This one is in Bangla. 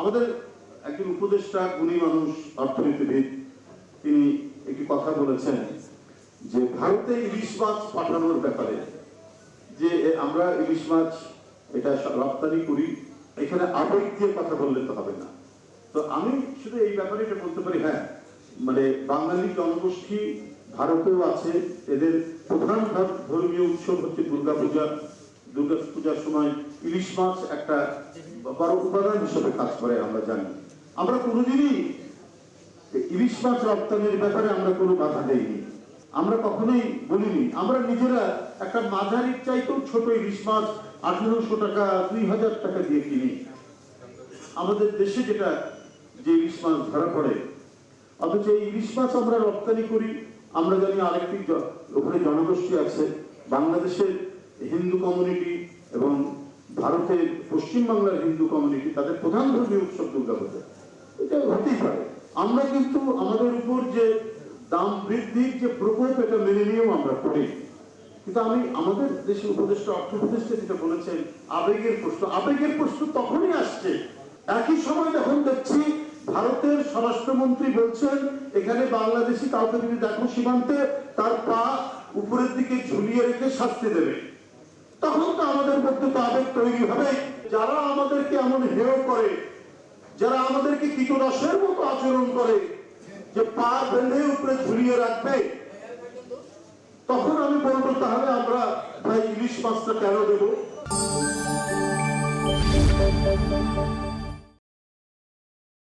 আমাদের একজন উপদেষ্টা, গুণী মানুষ, অর্থনীতিবিদ, তিনি একটি কথা বলেছেন যে ভারতে ইলিশ মাছ পাঠানোর ব্যাপারে, যে আমরা ইলিশ মাছ এটা রপ্তানি করি, এখানে আবেগ দিয়ে কথা বললে তো হবে না। তো আমি শুধু এই ব্যাপারে এটা বলতে পারি হ্যাঁ মানে বাঙালি জনগোষ্ঠী ভারতেও আছে, এদের প্রধান ধর্মীয় উৎসব হচ্ছে দুর্গাপূজা দুর্গা পূজার সময় ইলিশ মাছ একটা বড় উপাদান হিসেবে কাজ করে, আমরা জানি। আমরা কোনোদিনই ইলিশ মাছ রপ্তানির ব্যাপারে আমরা কোনো বাধা দেইনি। আমরা কখনোই বলিনি। আমরা নিজেরা একটা মাঝারির চাইতেও ছোট ইলিশ মাছ আঠেরোশো টাকা, দুই হাজার টাকা দিয়ে কিনি। আমাদের দেশে যেটা যে ইলিশ মাছ ধরা পড়ে, অথচ এই ইলিশ মাছ আমরা রপ্তানি করি। আমরা জানি আরেকটি ওখানে জনগোষ্ঠী আছে। বাংলাদেশের হিন্দু কমিউনিটি এবং ভারতের পশ্চিমবাংলার হিন্দু কমিউনিটি তাদের প্রধান ধর্মীয় উৎসব দুর্গাপূজা এটা হতেই পারে। আমরা কিন্তু আমাদের উপর যে দাম বৃদ্ধির যে প্রকোপ, এটা মেনে নিয়েও আমরা করি। কিন্তু আমি আমাদের দেশের উপদেষ্টা, অর্থ উপদেষ্টা যেটা বলেছেন, আবেগের প্রশ্ন। আবেগের প্রশ্ন তখনই আসছে। একই সময় যখন দেখছি ভারতের স্বরাষ্ট্রমন্ত্রী বলছেন, এখানে বাংলাদেশি কাউকে যদি দেখো সীমান্তে, তার পা উপরের দিকে ঝুলিয়ে রেখে শাস্তি দেবে। তখন তো আমাদের মধ্যে তো আবেগ তৈরি হবে। যারা আমাদেরকে এমন হেয় করে, যারা আমাদেরকে কীটনাশের মতো আচরণ করে, যে পা বেঁধে উপরে ঝুলিয়ে রাখবে, তখন আমি বলব, তাহলে আমরা ভাই ইলিশ মাছটা কেন দেবো?